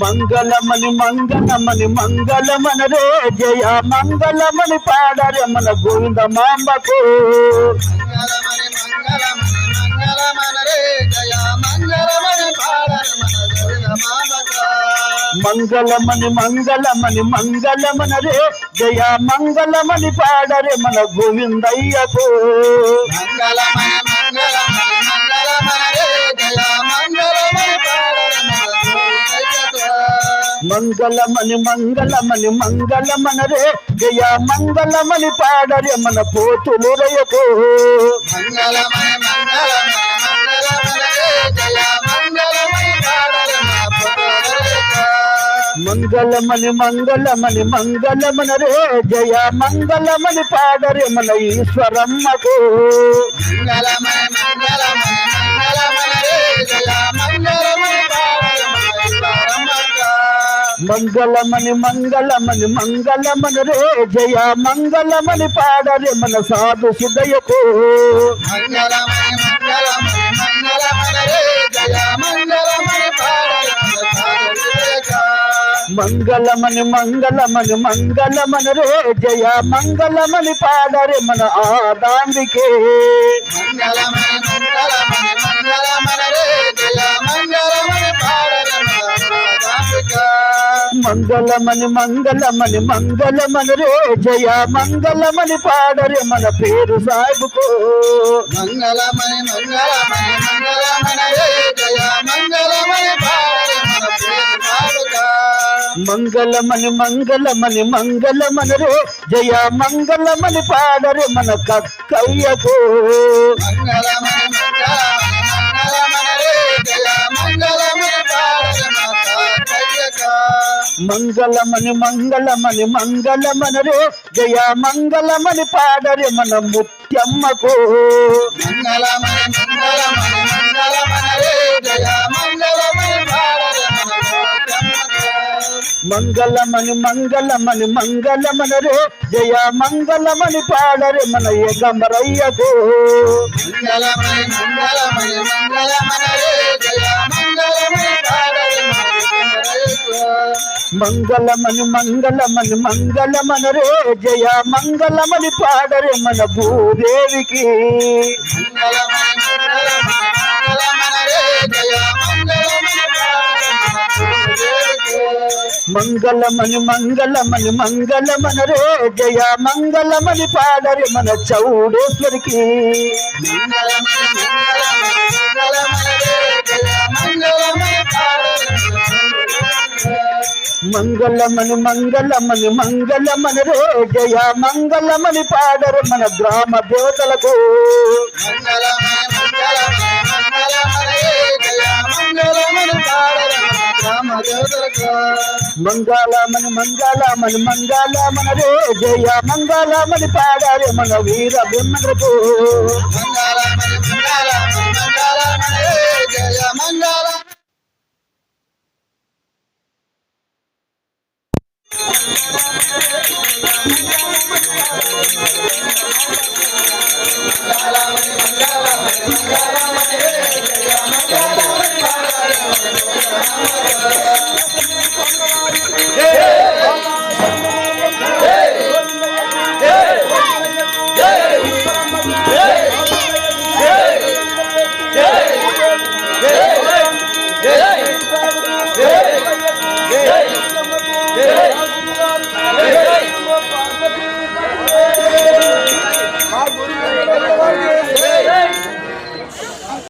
మంగళమని మంగళమని మంగళమన రే జయ మంగళమని పాడరే మన గోవింద మాంబకు మంగళమని మంగళమని మంగళమన రే జయ మంగళమని మంగళమని మంగళమన రే జయ మంగళమని పాడరే మన గోవిందయ్యకు. మంగళమయ మంగళమయ మంగళమని మంగళమని మంగళమన రే జయ మంగళమని పాడరే మన పోతులు రయకు మంగళమని మంగళమని మంగళమన రే జయ మంగళమని పాడరే మన ఈశ్వరమ్మకు. మంగళమయ మంగళమని మంగళమని మంగళమని రే జయ మంగళమని పాడరే మన సాధు పాడర మంగళమని మంగళమని మంగళమని రే జయ మంగళమని పాడరే మన ఆదాంబికే. మంగళమయ మంగళమయ మంగళమయ రే మంగళమని మంగళమని మంగళమని రే జయ మంగళమని పాడరే మన పేరు సాగుకు. మంగళమయ మంగళమయ మంగళమయ రే జయ మంగళమయ పాడర మంగళమని మంగళమని మంగళమని రే జయ మంగళమని పాడరే మన కక్కయ్యకు. మంగళమయ మంగళమయ మంగళమని మంగళమని మంగళమని రే జయ మంగళమని పాడరే మన ముత్యమ్మకు. మంగళమని మంగళమని మంగళమని రే జయ మంగళమని పాడరే మన ఏకమరయ్యకు మంగళమయ మంగళమయ మంగళమయ రే జయ మంగళమని మంగళమని మంగళమని రే జయ మంగళమని పాడరే మన భూదేవికి. మంగళమని మంగళమని మంగళమని రే జయ మంగళమని పాడరే మన చౌడేశ్వరికి. మంగళమని మంగళమని మంగళమని మంగళమని రోజయ మంగళమని పాడరు మన గ్రామ దేవతలకు. మంగళమని మంగళమని మంగళమని రోజయ మంగళమని పాడారు మన వీర బ్రహ్మకు. మంగళ